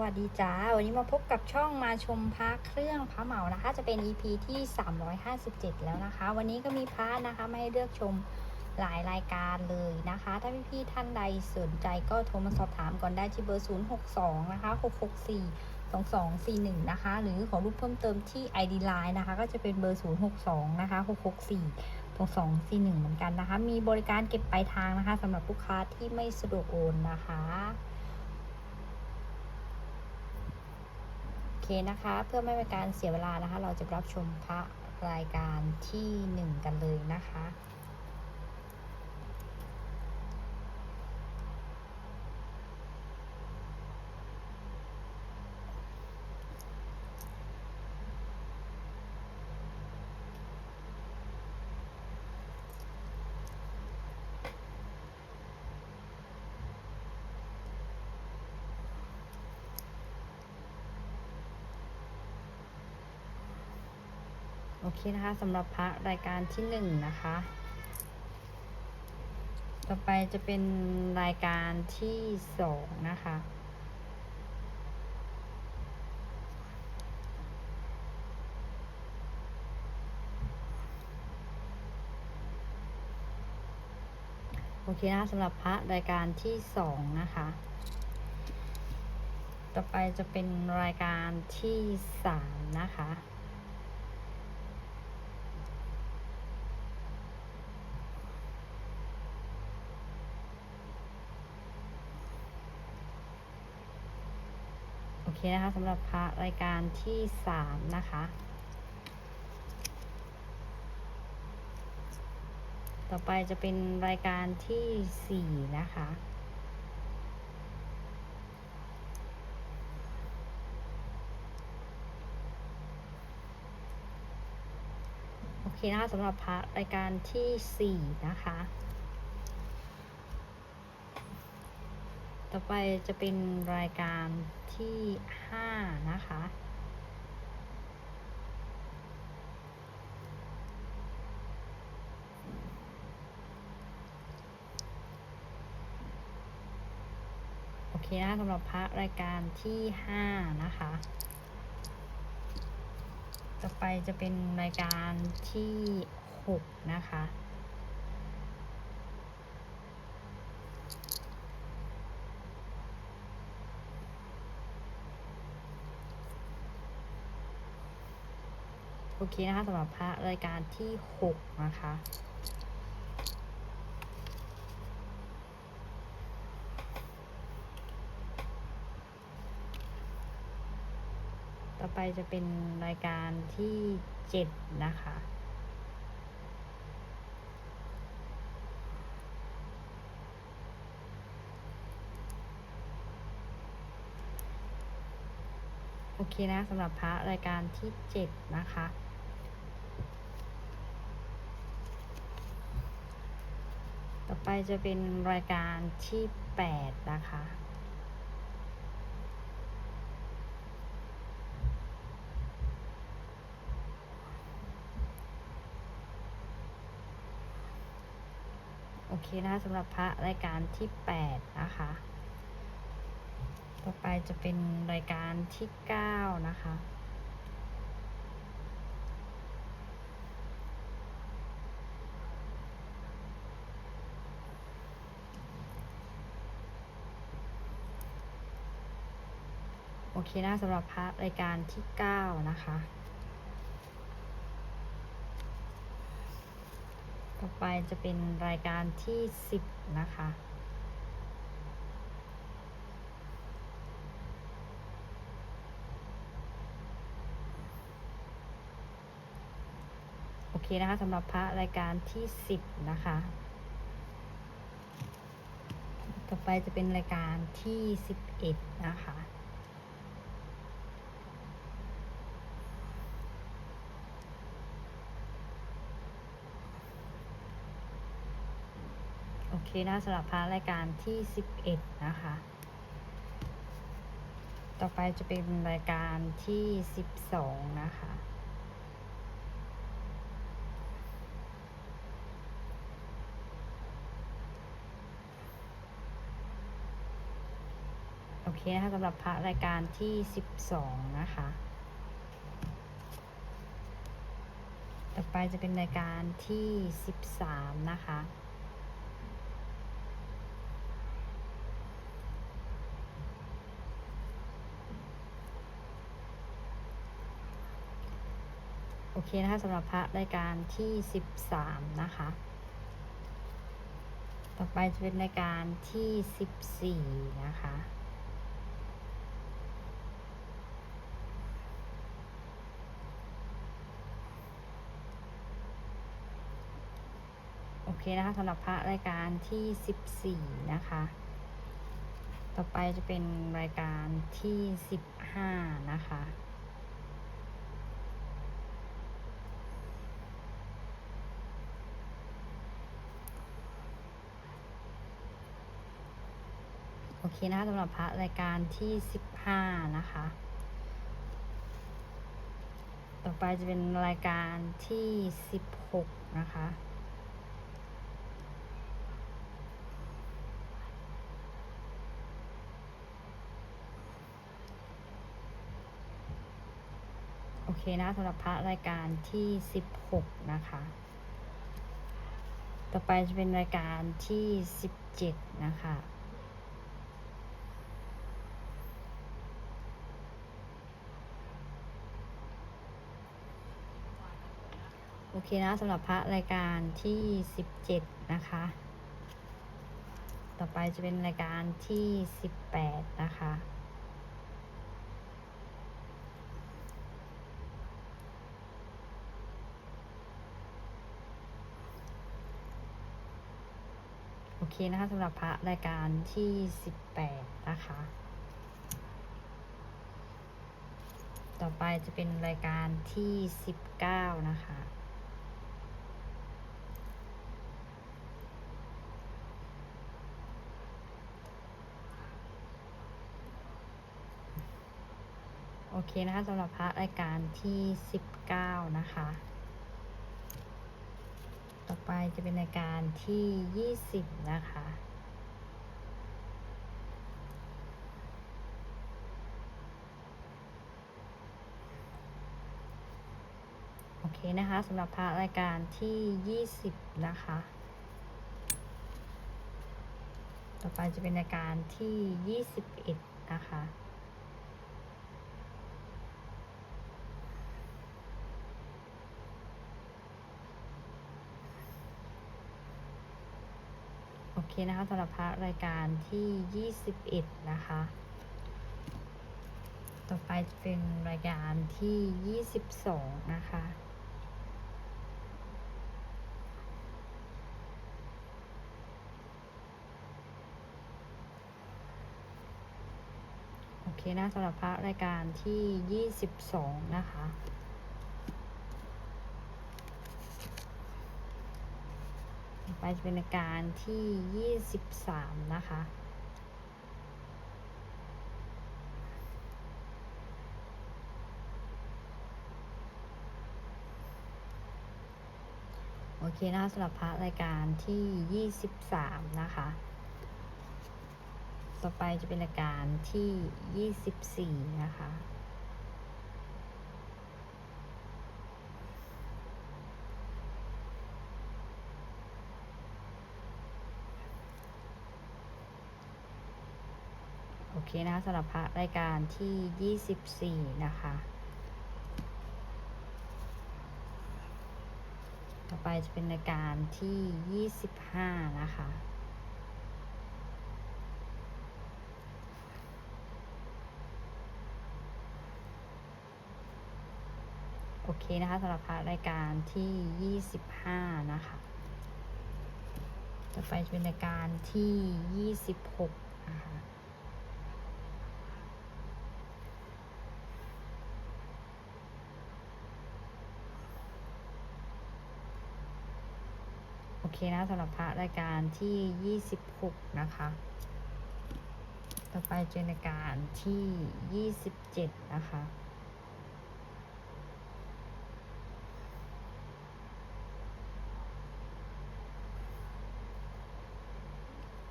วัสดีจ้า วันนี้มาพบกับช่องมาชมพระเครื่องพระเหมานะคะ จะเป็น EP ที่ 357 แล้วนะคะ วันนี้ก็มีพระนะคะมาให้เลือกชมหลายรายการเลยนะคะ ถ้าพี่ๆท่านใดสนใจก็โทรมาสอบถามก่อนได้ที่เบอร์ 062 นะคะ 664 2241 นะคะ หรือขอรูปเพิ่มเติมที่ ID Line นะคะ ก็จะเป็นเบอร์ 062 นะคะ 664 2241 เหมือนกันนะคะ มีบริการเก็บปลายทางนะคะสำหรับลูกค้าที่ไม่สะดวกโอนนะคะ โอเค นะคะ เพื่อไม่เป็นการเสียเวลานะคะ เราจะรับชมพระรายการที่หนึ่งกันเลยนะคะ เคนะคะสำหรับพระรายการที่หนึ่งนะคะ ต่อไปจะเป็นรายการที่สองนะคะ โอเคนะคะสำหรับพระรายการที่สองนะคะ ต่อไปจะเป็นรายการที่สามนะคะ เคนะคะสำหรับพระรายการที่สามนะคะ ต่อไปจะเป็นรายการที่สี่นะคะ โอเคนะคะสำหรับพระรายการที่สี่นะคะ ต่อไปจะเป็นรายการที่ห้านะคะ โอเคนะสำหรับพระรายการที่ห้านะคะ ต่อไปจะเป็นรายการที่หกนะคะ โอเคนะคะสำหรับพระรายการที่หกนะคะต่อไปจะเป็นรายการที่เจ็ดนะคะโอเคนะสำหรับพระรายการที่เจ็ดนะคะ ต่อ ไปจะเป็นรายการที่แปดนะคะ โอเคนะคะสำหรับพระรายการที่แปดนะคะ ต่อไปจะเป็นรายการที่เก้านะคะ อเคนะสำหรับพระรายการที่เก้านะคะ ต่อไปจะเป็นรายการที่สิบนะคะโอเคนะคะสำหรับพระรายการที่สิบนะคะ ต่อไปจะเป็นรายการที่สิบเอ็ดนะคะ เคนะสำหรับพระรายการที่สิบเอ็ดนะคะ ต่อไปจะเป็นรายการที่สิบสองนะคะ โอเคนะคะสำหรับพระรายการที่สิบสองนะคะ ต่อไปจะเป็นรายการที่สิบสามนะคะ โอเคนะคะสำหรับพระรายการที่สิบสามนะคะ ต่อไปจะเป็นรายการที่สิบสี่นะคะโอเคนะคะสำหรับพระรายการที่สิบสี่นะคะ ต่อไปจะเป็นรายการที่สิบห้านะคะ โอเค นะคะสำหรับพระรายการที่สิบห้านะคะ ต่อไปจะเป็นรายการที่สิบหกนะคะโอเคนะสำหรับพระรายการที่สิบหกนะคะ ต่อไปจะเป็นรายการที่สิบเจ็ดนะคะ เคนะสำหรับพระรายการที่สิบเจ็ดนะคะ ต่อไปจะเป็นรายการที่สิบแปดนะคะโอเคนะคะสำหรับพระรายการที่สิบแปดนะคะ ต่อไปจะเป็นรายการที่สิบเก้านะคะ เคนะคะสำหรับพระรายการที่สิบเก้านะคะ ต่อไปจะเป็นรายการที่ยี่สิบนะคะโอเคนะคะสำหรับพระรายการที่ยี่สิบนะคะ ต่อไปจะเป็นรายการที่ยี่สิบเอ็ดนะคะ เคนะคะสำหรับพระรายการที่ 21 นะคะ ต่อไปจะเป็นรายการที่ 22 นะคะโอเคนะสำหรับพระรายการที่ 22 นะคะ ต่อ ไปจะเป็นรายการที่ 23 นะคะ โอเคนะคะสำหรับพระรายการที่ 23 นะคะ ต่อไปจะเป็นรายการที่ 24 นะคะ เคนะคะสำหรับพระรายการที่ 24 นะคะ ต่อไปจะเป็นรายการที่ 25 นะคะโอเคนะคะสำหรับพระรายการที่ 25 นะคะ ต่อไปจะเป็นรายการที่ 26 นะคะ โอเค นะสำหรับพระรายการที่ 26 นะคะ ต่อไปจะเป็นาการที่ 27 นะคะ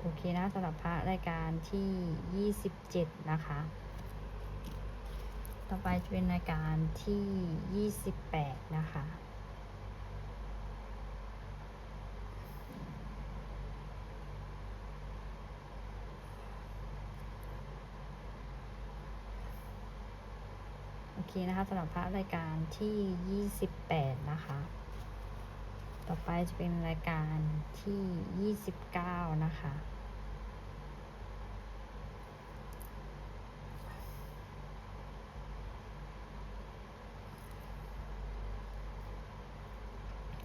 โอเคนะสำหรับพระรายการที่ยี่สิบเจ็ดนะคะ ต่อไปจะเป็นรายการที่ยี่สิบแปดนะคะ โอเคนะคะสำหรับพระรายการที่ยี่สิบแปดนะคะ ต่อไปจะเป็นรายการที่ยี่สิบเก้านะคะ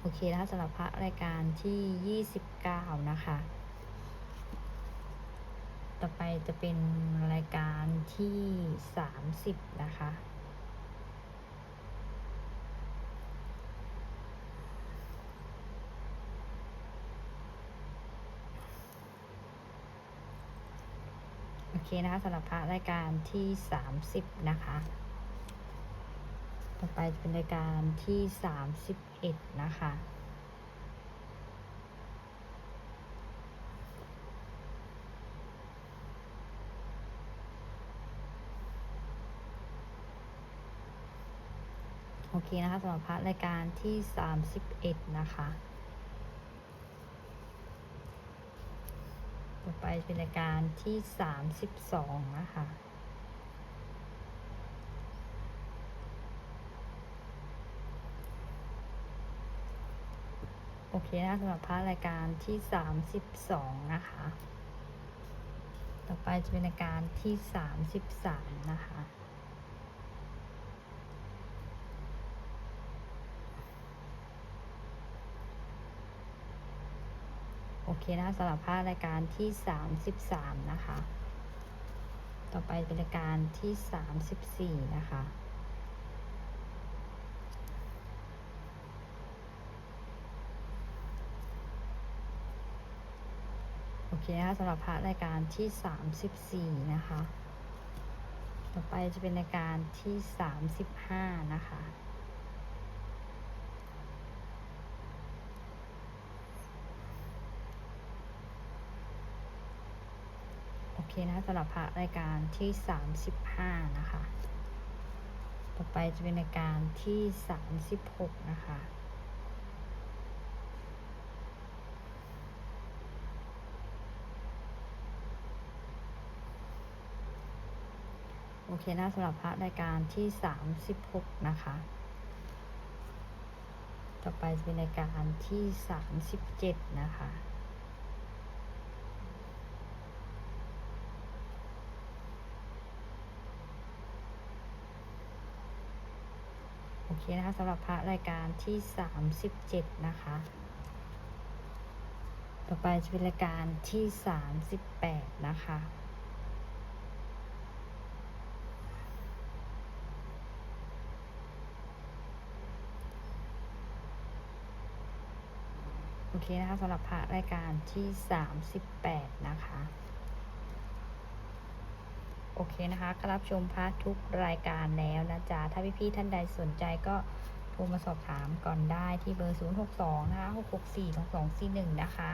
โอเคนะคะสำหรับพระรายการที่ยี่สิบเก้านะคะต่อไปจะเป็นรายการที่สามสิบนะคะ โอเค นะคะสำหรับพระรายการที่สามสิบนะคะ ต่อไปจะเป็นรายการที่สามสิบเอ็ดนะคะโอเคนะคะสำหรับพระรายการที่สามสิบเอ็ดนะคะ ต่อไปเป็นรายการที่สามสิบสองนะคะโอเคนะคะสำหรับพาระรายการที่สามสิบสองนะคะ ต่อไปจะเป็นรายการที่สามสิบสามนะคะ โอเคนะคะสำหรับภาพรายการที่สามสิบสามนะคะ ต่อไปเป็นรายการที่สามสิบสี่นะคะโอเคนะคะสำหรับพระรายการที่สามสิบสี่นะคะ ต่อไปจะเป็นรายการที่สามสิบห้านะคะ เคนะคะสำหรับพระรายการที่สามสิบห้านะคะ ต่อไปจะเป็นรายการที่สามสิบหกนะคะโอเคนะสำหรับพระรายการที่สามสิบหกนะคะ ต่อไปจะเป็นรายการที่สามสิบเจ็ดนะคะ เคนะคะสำหรับพระรายการที่สามสิบเจ็ดนะคะ ต่อไปจะเป็นรายการที่สามสิบแปดนะคะโอเคนะคะสำหรับพระรายการที่สามสิบแปดนะคะ โอเคนะคะก็รับชมพระทุกรายการแล้วนะจ๊ะ ถ้าพี่ๆท่านใดสนใจก็โทรมาสอบถามก่อนได้ที่เบอร์ 062 นะคะ 664 2241 นะคะ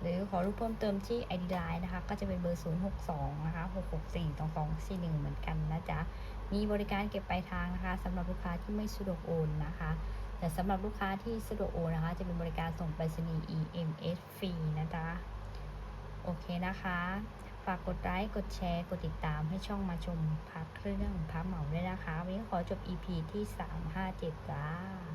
หรือขอรูปเพิ่มเติมที่ ID Line นะคะ ก็จะเป็นเบอร์ 062 นะคะ 664 2241 เหมือนกันนะจ๊ะ มีบริการเก็บปลายทางนะคะสำหรับลูกค้าที่ไม่สะดวกโอนนะคะ แต่สำหรับลูกค้าที่สะดวกโอนนะคะ จะเป็นบริการส่งไปรษณีย์ EMS ฟรีนะจ๊ะ โอเคนะคะากกดไลค์ กดแชร์ กดติดตามให้ช่องมาชมพักเครื่องพักเหมาด้วยนะคะ วันนี้ขอจบ EP ที่ 357จ้า